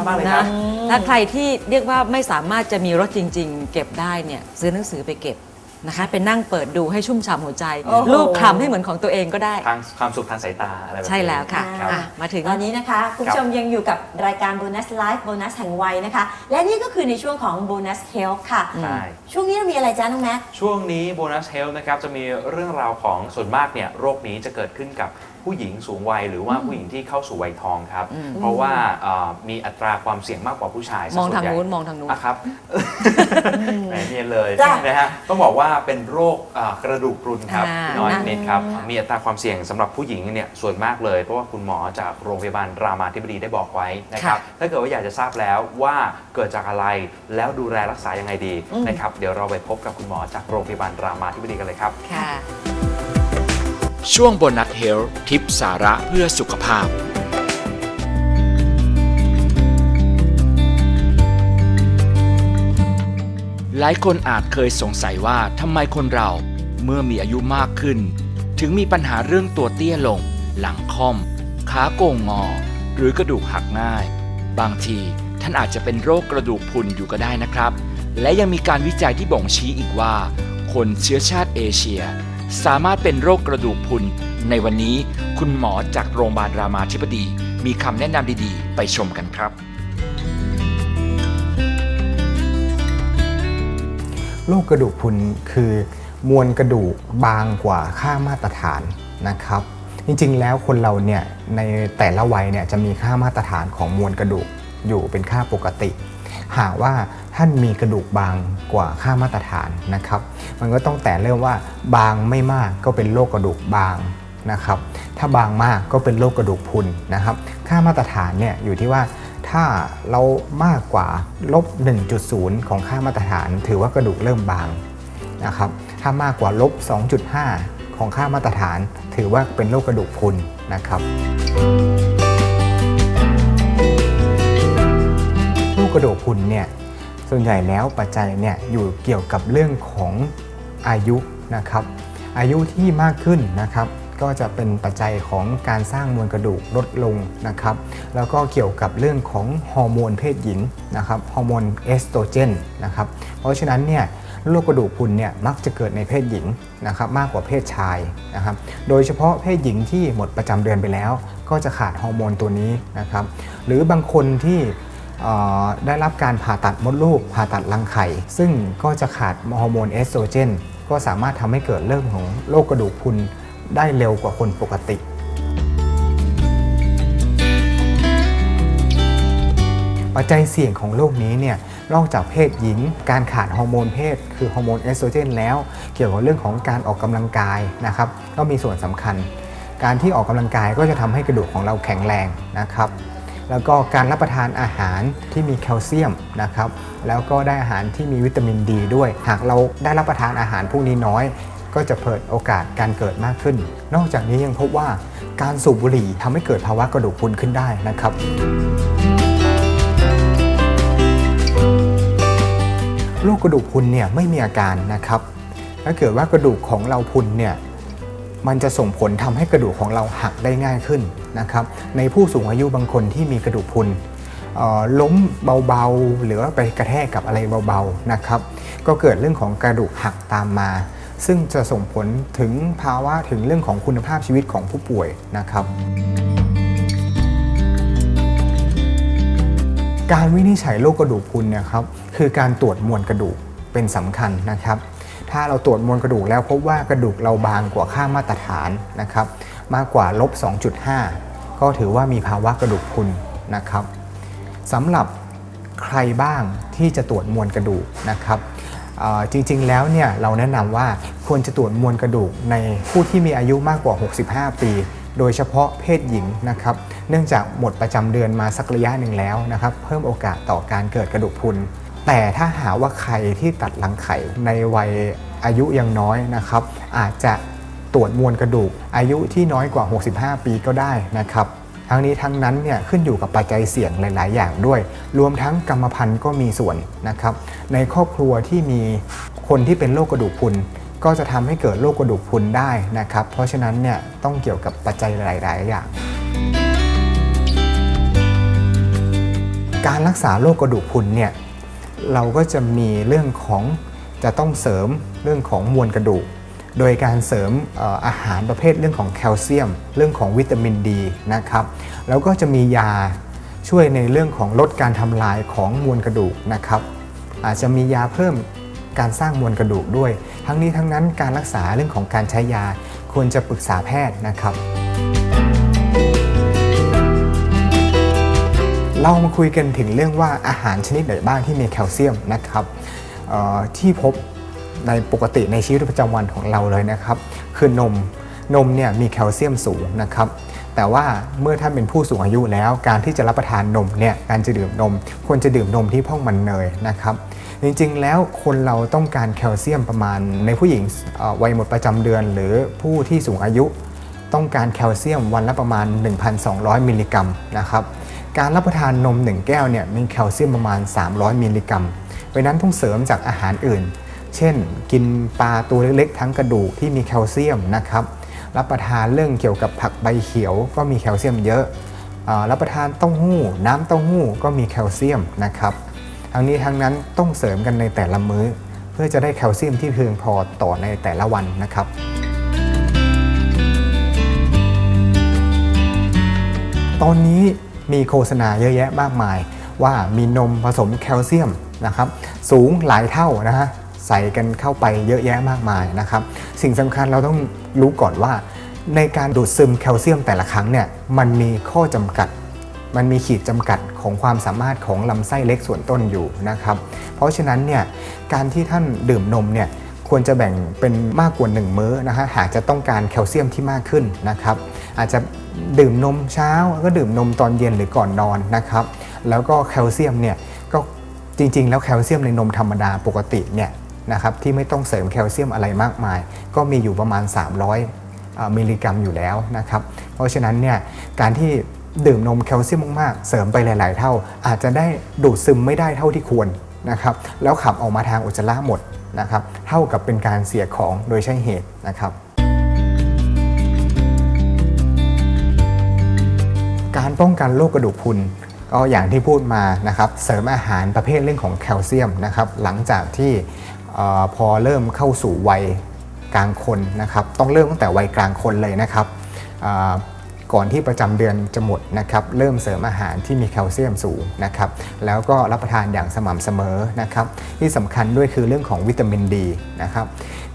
อบมากเลยครันะบถ้าใครที่เรียกว่าไม่สามารถจะมีรถจริง ๆ เก็บได้เนี่ยซื้อหนังสือไปเก็บนะคะเป็นนั่งเปิดดูให้ชุ่มฉ่ำหัวใจ โอ้โห รูปคลำให้เหมือนของตัวเองก็ได้ ทางความสุขทางสายตาอะไรแบบนี้ใช่แล้วค่ะรับ อะ มาถึง ตอนนี้นะคะ คุณผู้ชมยังอยู่กับรายการโบนัสไลฟ์โบนัสแห่งวัยนะคะ และนี่ก็คือในช่วงของโบนัสเฮลท์ค่ะ ใช่ ช่วงนี้เรามีอะไรจ้าน้องแม็ก ช่วงนี้โบนัสเฮลนะครับจะมีเรื่องราวของส่วนมากเนี่ยโรคนี้จะเกิดขึ้นกับผู้หญิงสูงวัยหรือว่าผู้หญิงที่เข้าสู่วัยทองครับ เพราะว่าเอ่อมีอัตราความเสี่ยงมากกว่าผู้ชายซะมองส่วทางใหญ่นู้นมองทางนู้นอะครับแหมเนียนเลยจ้ะนะฮะต้องบอกว่าเป็นโรคอ่ากระดูกพรุนครับอ่าพี่น้อยนะนิดครับมีอัตราความเสี่ยงสำหรับผู้หญิงเนี่ยส่วนมากเลย เพราะว่าคุณหมอจากโรงพยาบาลรามาธิบดีได้บอกไว้นะครับถ้าเกิดว่าอยากจะทราบแล้วว่าเกิดจากอะไรแล้วดูแลรักษายังไงดีนะครับเดี๋ยวเราไปพบกับคุณหมอจากโรงพยาบาลรามาธิบดีกันเลยครับค่ะ ช่วงโบนัสเฮลทิปสาระเพื่อสุขภาพ หลายคนอาจเคยสงสัยว่าทำไมคนเราเมื่อมีอายุมากขึ้น ถึงมีปัญหาเรื่องตัวเตี้ยลง หลังค่อมขาโก่งงอ หรือกระดูกหักง่าย บางทีท่านอาจจะเป็นโรคกระดูกพุนอยู่ก็ได้นะครับ และยังมีการวิจัยที่บ่งชี้อีกว่า คนเชื้อชาติเอเชีย สามารถเป็นโรคกระดูกพุน ในวันนี้คุณหมอจากโรงพยาบาลรามาธิบดี มีคำแนะนำดีๆ ไปชมกันครับ โรคกระดูกพุนคือมวลกระดูกบางกว่าค่ามาตรฐานนะครับ จริงๆ แล้วคนเราเนี่ยในแต่ละวัยเนี่ยจะมีค่ามาตรฐานของมวลกระดูกอยู่เป็นค่าปกติ หากว่าท่านมีกระดูกบางกว่าค่ามาตรฐานนะครับ มันก็ต้องแต่เริ่มว่าบางไม่มากก็เป็นโรคกระดูกบางนะครับ ถ้าบางมากก็เป็นโรคกระดูกพุนนะครับ ค่ามาตรฐานเนี่ยอยู่ที่ว่าถ้าเรามากกว่าลบ 1.0 ของค่ามาตรฐาน ถือว่ากระดูกเริ่มบางนะครับ ถ้ามากกว่าลบ 2.5 ของค่ามาตรฐาน ถือว่าเป็นโรคกระดูกพุนนะครับ รคกระดูกพรุนเนี่ยส่วนใหญ่แล้วปัจจัยเนี่ยอยู่เกี่ยวกับเรื่องของอายุนะครับ อายุที่มากขึ้นนะครับ ก็จะเป็นปัจจัยของการสร้างมวลกระดูกลดลงนะครับ แล้วก็เกี่ยวกับเรื่องของฮอร์โมนเพศหญิงนะครับฮอร์โมนเอสโตรเจนนะครับ เพราะฉะนั้นเนี่ยโรคกระดูกพรุนเนี่ยมักจะเกิดในเพศหญิงนะครับมากกว่าเพศชายนะครับ โดยเฉพาะเพศหญิงที่หมดประจำเดือนไปแล้ว ก็จะขาดฮอร์โมนตัวนี้นะครับ หรือบางคนที่ ได้รับการผ่าตัดมดลูก ผ่าตัดรังไข่ ซึ่งก็จะขาดฮอร์โมนเอสโตรเจน ก็สามารถทำให้เกิดเรื่องของโรคกระดูกพุนได้เร็วกว่าคนปกติ ปัจจัยเสี่ยงของโรคนี้เนี่ยนอกจากเพศหญิง การขาดฮอร์โมนเพศ คือฮอร์โมนเอสโตรเจนแล้ว เกี่ยวกับเรื่องของการออกกำลังกายนะครับก็มีส่วนสำคัญ การที่ออกกำลังกายก็จะทำให้กระดูกของเราแข็งแรงนะครับ แล้วก็การรับประทานอาหารที่มีแคลเซียมนะครับ แล้วก็ได้อาหารที่มีวิตามินดีด้วย หากเราได้รับประทานอาหารพวกนี้น้อย ก็จะเปิดโอกาสการเกิดมากขึ้น นอกจากนี้ยังพบว่าการสูบบุหรี่ทำให้เกิดภาวะกระดูกพรุนขึ้นได้นะครับโรคกระดูกพุนเนี่ยไม่มีอาการนะครับ ถ้าเกิดว่ากระดูกของเราพุนเนี่ย มันจะส่งผลทำให้กระดูกของเราหักได้ง่ายขึ้นนะครับในผู้สูงอายุบางคนที่มีกระดูกพุนล้มเบาๆ หรือว่าไปกระแทกกับอะไรเบาๆนะครับก็เกิดเรื่องของกระดูกหักตามมา ซึ่งจะส่งผลถึงภาวะถึงเรื่องของคุณภาพชีวิตของผู้ป่วยนะครับ การวินิจฉัยโรคกระดูกพุนเนี่ยครับคือการตรวจมวลกระดูกเป็นสำคัญนะครับ ถ้าเราตรวจมวลกระดูกแล้วพบว่ากระดูกเราบางกว่าค่ามาตรฐานนะครับ มากกว่าลบ 2.5 ก็ถือว่ามีภาวะกระดูกพุนนะครับสำหรับใครบ้างที่จะตรวจมวลกระดูกนะครับจริงๆ แล้วเนี่ยเราแนะนำว่าควรจะตรวจมวลกระดูกในผู้ที่มีอายุมากกว่า 65 ปี โดยเฉพาะเพศหญิงนะครับ เนื่องจากหมดประจำเดือนมาสักระยะหนึ่งแล้วนะครับ เพิ่มโอกาสต่อการเกิดกระดูกพุน แต่ถ้าหาว่าใครที่ตัดรังไข่ในวัยอายุยังน้อยนะครับ อาจจะตรวจมวลกระดูก อายุที่น้อยกว่า 65 ปีก็ได้นะครับ ทั้งนี้ทั้งนั้นเนี่ยขึ้นอยู่กับปัจจัยเสี่ยงหลาย ๆ อย่างด้วย รวมทั้งกรรมพันธุ์ก็มีส่วนนะครับ ในครอบครัวที่มีคนที่เป็นโรคกระดูกพุนก็จะทำให้เกิดโรคกระดูกพุนได้นะครับ เพราะฉะนั้นเนี่ยต้องเกี่ยวกับปัจจัยหลาย ๆ อย่าง การรักษาโรคกระดูกพุนเนี่ย เราก็จะมีเรื่องของจะต้องเสริมเรื่องของมวลกระดูก โดยการเสริมเอ่ออาหารประเภทเรื่องของแคลเซียม เรื่องของวิตามินดีนะครับ แล้วก็จะมียาช่วยในเรื่องของลดการทำลายของมวลกระดูกนะครับ อาจจะมียาเพิ่มการสร้างมวลกระดูกด้วย ทั้งนี้ทั้งนั้นการรักษาเรื่องของการใช้ยาควรจะปรึกษาแพทย์นะครับ เรามาคุยกันถึงเรื่องว่าอาหารชนิดไหนบ้างที่มีแคลเซียมนะครับที่พบในปกติในชีวิตประจำวันของเราเลยนะครับ คือนมนมเนี่ยมีแคลเซียมสูงนะครับ แต่ว่าเมื่อท่านเป็นผู้สูงอายุแล้ว การที่จะรับประทานนมเนี่ยการจะดื่มนม ควรจะดื่มนมที่พ่องมันเนยนะครับ จริงๆแล้วคนเราต้องการแคลเซียมประมาณ ในผู้หญิงวัยหมดประจำเดือน หรือผู้ที่สูงอายุ ต้องการแคลเซียมวันละประมาณ 1,200 มิลลิกรัมนะครับ การรับประทานนม 1 แก้วเนี่ยมีแคลเซียมประมาณ 300 มิลลิกรัมเพราะนั้นต้องเสริมจากอาหารอื่น เช่น กินปลาตัวเล็กๆ ทั้งกระดูกที่มีแคลเซียมนะครับ รับประทานเรื่องเกี่ยวกับผักใบเขียวก็มีแคลเซียมเยอะ รับประทานเต้าหู้ น้ำเต้าหู้ก็มีแคลเซียมนะครับ ทั้งนี้ทั้งนั้นต้องเสริมกันในแต่ละมื้อ เพื่อจะได้แคลเซียมที่เพียงพอต่อในแต่ละวันนะครับตอนนี้ มีโฆษณาเยอะแยะมากมาย ว่ามีนมผสมแคลเซียมนะครับสูงหลายเท่านะฮะใส่กันเข้าไปเยอะแยะมากมายนะครับสิ่งสำคัญเราต้องรู้ก่อนว่า ในการดูดซึมแคลเซียมแต่ละครั้งเนี่ยมันมีข้อจำกัด มันมีขีดจำกัดของความสามารถของลำไส้เล็กส่วนต้นอยู่นะครับเพราะฉะนั้นเนี่ยการที่ท่านดื่มนมเนี่ยควรจะแบ่งเป็นมากกว่า 1 มื้อนะฮะหากจะต้องการแคลเซียมที่มากขึ้นนะครับ อาจจะดื่มนมเช้าแล้วก็ดื่มนมตอนเย็นหรือก่อนนอนนะครับ แล้วก็แคลเซียมเนี่ยก็จริง ๆ แล้วแคลเซียมในนมธรรมดาปกติเนี่ยนะครับที่ไม่ต้องเสริมแคลเซียมอะไรมากมาย ก็มีอยู่ประมาณ 300อ่ามิลลิกรัมอยู่แล้วนะครับ เพราะฉะนั้นเนี่ยการที่ดื่มนมแคลเซียมมากๆ เสริมไปหลาย ๆ เท่า อาจจะได้ดูดซึมไม่ได้เท่าที่ควรนะครับ แล้วขับออกมาทางอุจจาระหมดนะครับ เท่ากับเป็นการเสียของโดยใช่เหตุนะครับ การป้องกันโรคกระดูกพรุนก็อย่างที่พูดมานะครับเสริมอาหารประเภทเรื่องของแคลเซียมนะครับหลังจากที่พอเริ่มเข้าสู่วัยกลางคนนะครับต้องเริ่มตั้งแต่วัยกลางคนเลยนะครับก่อนที่ประจำเดือนจะหมดนะครับเริ่มเสริมอาหารที่มีแคลเซียมสูงนะครับแล้วก็รับประทานอย่างสม่ำเสมอนะครับที่สำคัญด้วยคือเรื่องของวิตามินดีนะครับ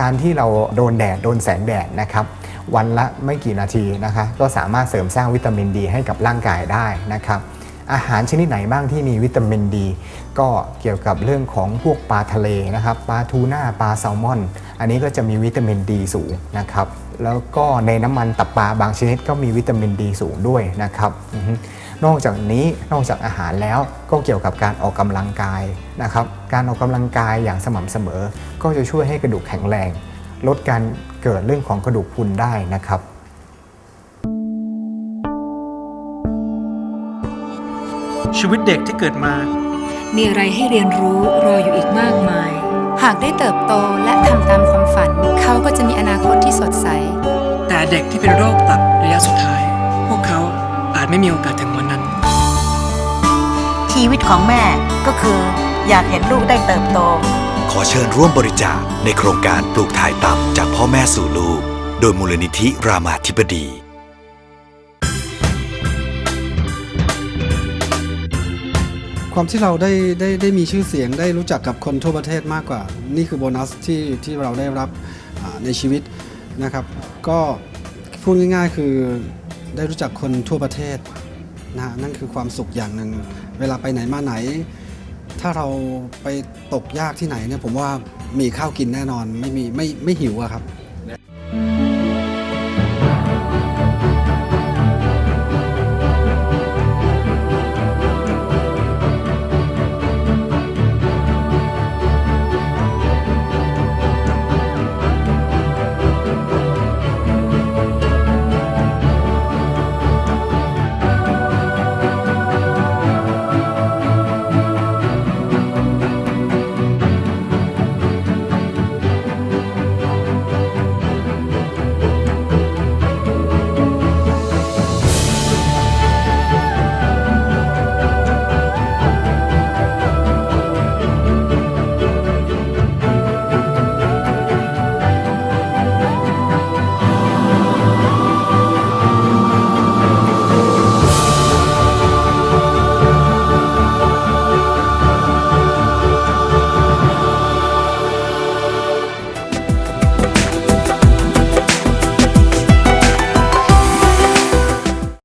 การที่เราโดนแดดโดนแสงแดดนะครับ วันละไม่กี่นาทีนะคะ ก็สามารถเสริมสร้างวิตามินดีให้กับร่างกายได้นะครับ อาหารชนิดไหนบ้างที่มีวิตามินดี ก็เกี่ยวกับเรื่องของพวกปลาทะเลนะครับปลาทูน่าปลาแซลมอน อันนี้ก็จะมีวิตามินดีสูงนะครับ แล้วก็ในน้ำมันตับปลาบางชนิดก็มีวิตามินดีสูงด้วยนะครับนอกจากนี้นอกจากอาหารแล้วก็เกี่ยวกับการออกกำลังกายนะครับ การออกกำลังกายอย่างสม่ำเสมอ ก็จะช่วยให้กระดูกแข็งแรง ลดการ เกิดเรื่องของกระดูกพรุนได้นะครับชีวิตเด็กที่เกิดมา มีอะไรให้เรียนรู้รออยู่อีกมากมาย หากได้เติบโตและทำตามความฝัน เขาก็จะมีอนาคตที่สดใส แต่เด็กที่เป็นโรคตับระยะสุดท้าย พวกเขาอาจไม่มีโอกาสถึงวันนั้น ชีวิตของแม่ก็คืออยากเห็นลูกได้เติบโต ขอเชิญร่วมบริจาคในโครงการปลูกถ่ายตับจากพ่อแม่สู่ลูก โดยมูลนิธิรามาธิบดี ความที่เราได้ได้ได้มีชื่อเสียงได้รู้จักกับคนทั่วประเทศมากกว่า นี่คือโบนัสที่ที่เราได้รับในชีวิตนะครับ ก็พูดง่ายๆคือได้รู้จักคนทั่วประเทศนะฮะนั่นคือความสุขอย่างหนึ่งเวลาไปไหนมาไหน ถ้าเราไปตกยากที่ไหนเนี่ยผมว่ามีข้าวกินแน่นอนไม่มีไม่ไม่หิวอะครับ